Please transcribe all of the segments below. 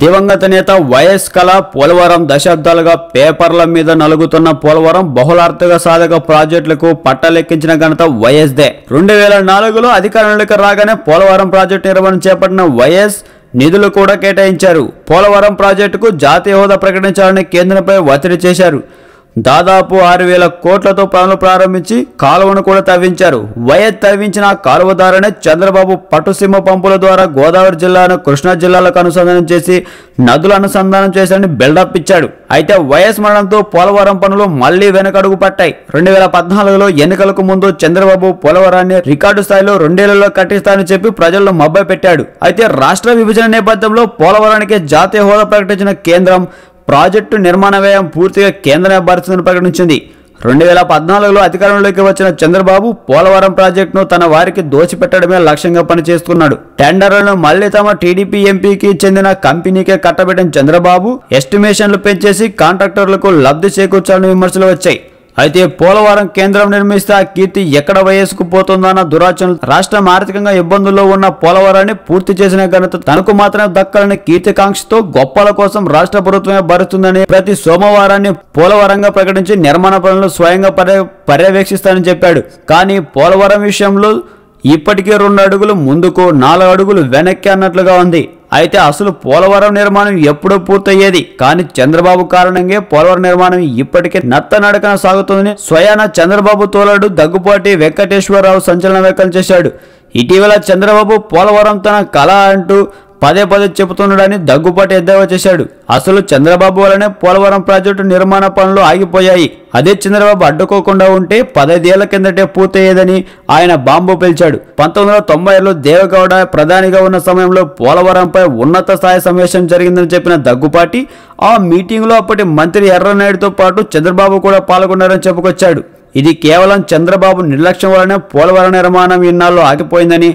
దివంగత నేత వైఎస్ కళ పోలవరం దశాబ్దాలుగా పేపర్ల మీద నలుగుతున్న పోలవరం బహుళార్థక సాధక ప్రాజెక్టులకు పట్టలెక్కించిన ఘనత వైఎస్దే. రెండు వేల నాలుగులో అధికారంలోకి రాగానే పోలవరం ప్రాజెక్టు నిర్వహణ చేపట్టిన వైఎస్ నిధులు కూడా కేటాయించారు. పోలవరం ప్రాజెక్టుకు జాతీయ హోదా ప్రకటించాలని కేంద్రంపై ఒత్తిడి చేశారు. దాదాపు ఆరు వేల కోట్లతో పనులు ప్రారంభించి కాలువను కూడా తవ్వించారు. వైఎస్ తవ్వించిన కాలువ ద్వారానే చంద్రబాబు పట్టుసీమ పంపుల ద్వారా గోదావరి జిల్లాను కృష్ణా జిల్లాలకు అనుసంధానం చేసి నదులు అనుసంధానం చేశారని బిల్డప్ ఇచ్చాడు. అయితే వైఎస్ మరణంతో పోలవరం పనులు మళ్ళీ వెనకడుగు పట్టాయి. రెండు వేల పద్నాలుగులో ఎన్నికలకు ముందు చంద్రబాబు పోలవరాన్ని రికార్డు స్థాయిలో రెండేళ్ళలో కట్టిస్తానని చెప్పి ప్రజల్లో మబ్బై పెట్టాడు అయితే రాష్ట్ర విభజన నేపథ్యంలో పోలవరానికి జాతీయ హోదా ప్రకటించిన కేంద్రం ప్రాజెక్టు నిర్మాణ వ్యయం పూర్తిగా కేంద్రమే భరిస్తుందని ప్రకటించింది. రెండు వేల పద్నాలుగులో అధికారంలోకి వచ్చిన చంద్రబాబు పోలవరం ప్రాజెక్టును తన వారికి దోచిపెట్టడమే లక్ష్యంగా పనిచేస్తున్నాడు. టెండర్లను మళ్ళీ తమ టీడీపీ ఎంపీకి చెందిన కంపెనీకే కట్టబెట్టిన చంద్రబాబు ఎస్టిమేషన్లు పెంచేసి కాంట్రాక్టర్లకు లబ్ధి చేకూర్చాలని విమర్శలు వచ్చాయి. అయితే పోలవరం కేంద్రం నిర్మిస్తే ఆ కీర్తి ఎక్కడ వయసుకు పోతుందన్న దురాచన రాష్ట్రం ఆర్థికంగా ఇబ్బందుల్లో ఉన్న పోలవరాన్ని పూర్తి చేసిన ఘనత తనకు మాత్రమే దక్కాలని కీర్తికాంక్షతో గొప్పల కోసం రాష్ట్ర ప్రభుత్వమే భరుస్తుందని ప్రతి సోమవారాన్ని పోలవరంగా ప్రకటించి నిర్మాణ పనులు స్వయంగా పర్య పర్యవేక్షిస్తానని చెప్పాడు. కానీ పోలవరం విషయంలో ఇప్పటికే రెండు అడుగులు ముందుకు నాలుగు అడుగులు వెనక్కి అన్నట్లుగా ఉంది. అయితే అసలు పోలవరం నిర్మాణం ఎప్పుడూ పూర్తయ్యేది? కానీ చంద్రబాబు కారణంగా పోలవరం నిర్మాణం ఇప్పటికే నత్తనడకన సాగుతుందని స్వయాన చంద్రబాబు తోలడు దగ్గుపాటి వెంకటేశ్వరరావు సంచలన వ్యక్తం చేశాడు. ఇటీవల చంద్రబాబు పోలవరం తన కళ అంటూ పదే పదే చెబుతున్నాడని దగ్గుపాటి ఎద్దేవా చేశాడు. అసలు చంద్రబాబు వలనే పోలవరం ప్రాజెక్టు నిర్మాణ పనులు ఆగిపోయాయి. అదే చంద్రబాబు అడ్డుకోకుండా ఉంటే పదైదేళ్ళ కిందటే పూర్తయ్యేదని ఆయన బాంబు పిలిచాడు. పంతొమ్మిది వందల తొంభైలో దేవగౌడ ప్రధానిగా ఉన్న సమయంలో పోలవరంపై ఉన్నత స్థాయి సమావేశం జరిగిందని చెప్పిన దగ్గుపాటి ఆ మీటింగ్లో అప్పటి మంత్రి ఎర్రనాయుడుతో పాటు చంద్రబాబు కూడా పాల్గొన్నారని చెప్పుకొచ్చాడు. ఇది కేవలం చంద్రబాబు నిర్లక్ష్యం వలనే పోలవరం నిర్మాణం ఇన్నాళ్ళు ఆగిపోయిందని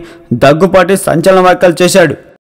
దగ్గుపాటి సంచలన వ్యాఖ్యలు చేశాడు.